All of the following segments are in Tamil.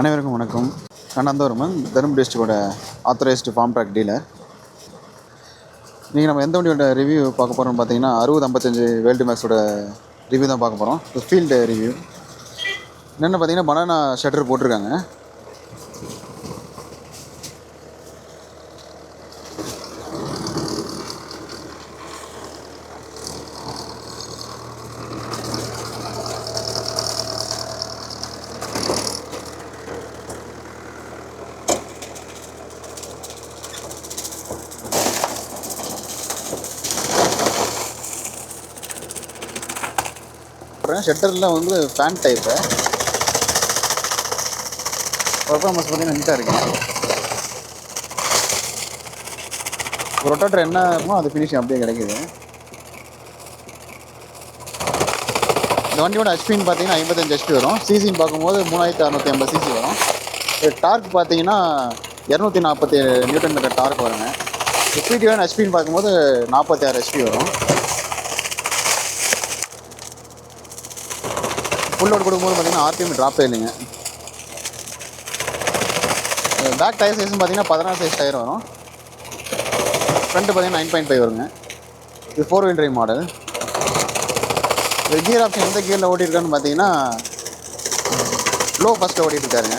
அனைவருக்கும் வணக்கம். நான் நந்தவர்மன் தருமபுரி டிஸ்ட்ரிக்டோட ஆத்தரைஸ்டு ஃபார்ம் ட்ராக் டீலர் நீங்கள் நம்ம எந்த வண்டியோட ரிவ்யூ பார்க்க போகிறோம்னு பார்த்தீங்கன்னா அறுபது ஐம்பத்தஞ்சு வேல்டு மேக்ஸோட ரிவ்யூ தான் பார்க்க போகிறோம் ஃபீல்டு ரிவ்யூ என்னென்னு பார்த்தீங்கன்னா பனானா ஷட்டர் போட்டிருக்காங்க. போட்டுறேன் ஷட்டரில் வந்து ஃபேன் டைப்பு பர்ஃபார்மன்ஸ் பார்த்தீங்கன்னா நீட்டாக இருக்கேன். ரொட்டேட்டர் என்ன இருக்குமோ அது ஃபினிஷிங் அப்படியே கிடைக்குது. இந்த வண்டியோட ஹெச்பின்னு பார்த்தீங்கன்னா ஐம்பத்தஞ்சு ஹெச்பி வரும். சிசின்னு பார்க்கும்போது மூணாயிரத்தி அறநூற்றி ஐம்பது சிசி வரும். டார்க் பார்த்தீங்கன்னா இரநூத்தி நாற்பத்தி நியூட்டன் மீட்டர் டார்க் வருங்க. ஸ்பீடியான ஹெச்பின்னு பார்க்கும்போது நாற்பத்தி ஆறு ஹெச்பி வரும். ஃபுல் லோட் கொடுக்கும்போது பார்த்தீங்கன்னா ஆர்பிஎம் ட்ராப்பே இல்லைங்க பேக் டயர் சைஸ்னு பார்த்தீங்கன்னா பதினாறு சைஸ் டயர் வரும். ஃப்ரண்ட்டு பார்த்தீங்கன்னா நைன் பாயிண்ட் ஃபைவ் வருங்க. இது ஃபோர் வீல் ட்ரைவ் மாடல் இது கியர் ஆப்ஷன் எந்த கியரில் ஓட்டியிருக்கான்னு பார்த்தீங்கன்னா லோ ஃபஸ்ட்டில் ஓட்டிகிட்டு இருக்காருங்க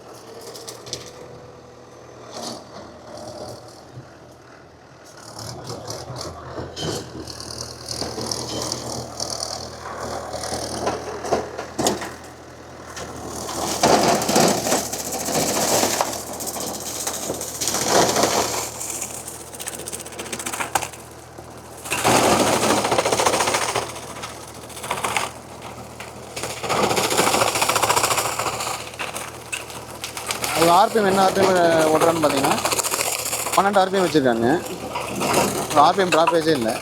உங்கள் ஆர்பிஎம் என்ன ஆர்பிஎம் ஓட்டுறான்னு பார்த்தீங்கன்னா பன்னெண்டு ஆர்பிஎம் வச்சுருக்காங்க. ஆர்பிஎம் ட்ராப்பேஜே இல்லை.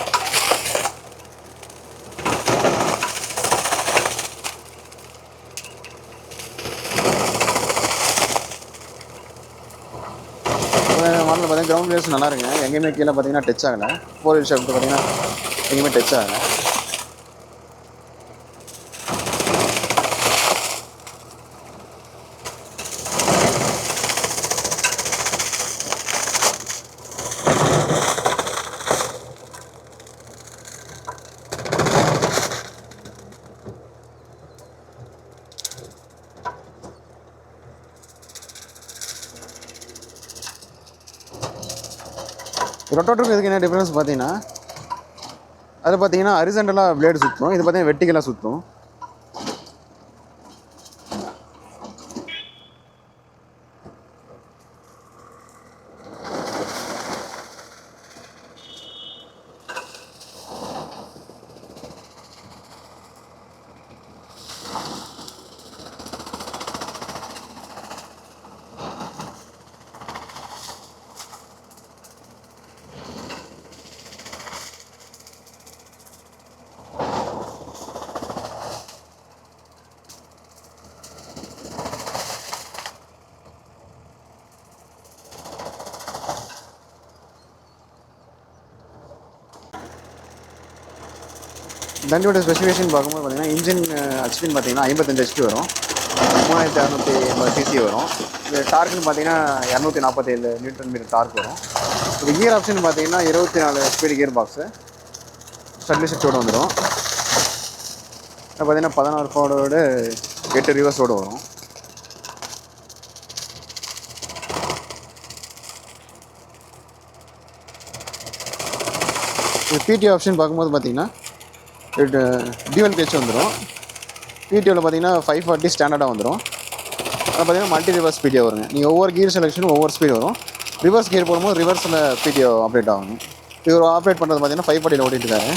மாடலில் பார்த்தீங்கன்னா கிரவுண்ட் ரேஸ் நல்லா இருக்குங்க. எங்கேயுமே கீழே பார்த்தீங்கன்னா டச் ஆகலை. ஃபோர் வீல் ஷாஃப்ட் பார்த்தீங்கன்னா எங்கேயுமே டச் ஆகலை. ரொட்டோட்டருக்கு இதுக்கு என்ன டிஃப்ரென்ஸ் பார்த்தீங்கன்னா அது பார்த்தீங்கன்னா ஹரிசண்டலாக பிளேடு சுற்றும் இது பார்த்தீங்கன்னா வெட்டிக்கலாக சுற்றும் தண்டியோட ஸ்பெசிஃபிகேஷன் பார்க்கும்போது பார்த்தீங்கன்னா இன்ஜின் ஹெச்பின்னு பார்த்தீங்கன்னா ஐம்பத்தஞ்சு ஹெச்பி வரும். மூணாயிரத்தி அறநூற்றி எண்பது சிசி வரும். இது டார்க்குன்னு பார்த்தீங்கன்னா இரநூத்தி நாற்பத்தேழு நியூட்ரன் மீட்டர் டார்க் வரும். இது கியர் ஆப்ஷன் பார்த்தீங்கன்னா இருபத்தி நாலு ஸ்பீடு கியர் பாக்ஸு ஸ்டெட்லி ஷிஃப்டோடு வந்துடும் பார்த்தீங்கன்னா பதினாறு ஃபார்வர்டு எட்டு ரிவர்ஸோடு வரும். இது பிடி ஆப்ஷன் பார்க்கும்போது பார்த்தீங்கன்னா டியூவல் கேச் uh, வந்துடும் பிடிஓவில் பார்த்தீங்கன்னா ஃபைவ் ஃபார்ட்டி ஸ்டாண்டர்டாக வந்துடும் அது பார்த்தீங்கன்னா மல்டி ரிவர்ஸ் பிடிஓ வருங்க. நீங்கள் ஒவ்வொரு கியர் செலெக்ஷனும் ஒவ்வொரு ஸ்பீடு வரும். ரிவர்ஸ் கியர் போடும்போது ரிவர்ஸில் பிடிஓ ஆப்ரேட் ஆகுங்க. இவர் ஆப்ரேட் பண்ணுறது பார்த்தீங்கன்னா ஃபைவ் ஃபார்ட்டியில் ஓட்டிட்டு இருக்காரு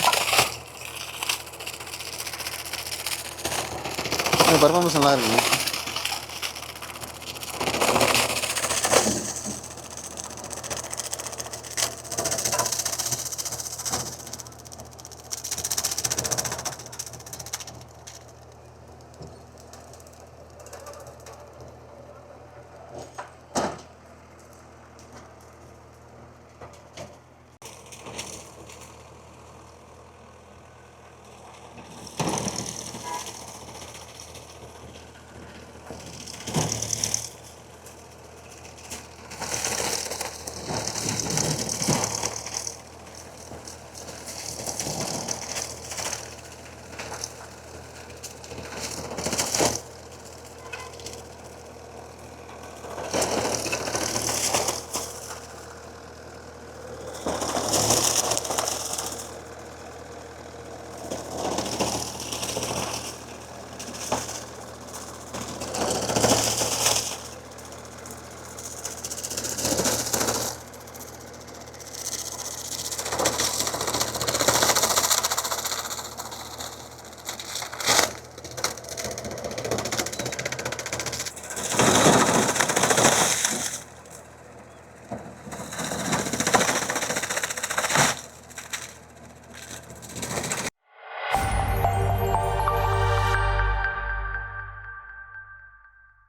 பர்ஃபார்மன்ஸ் நல்லா இருக்குங்க.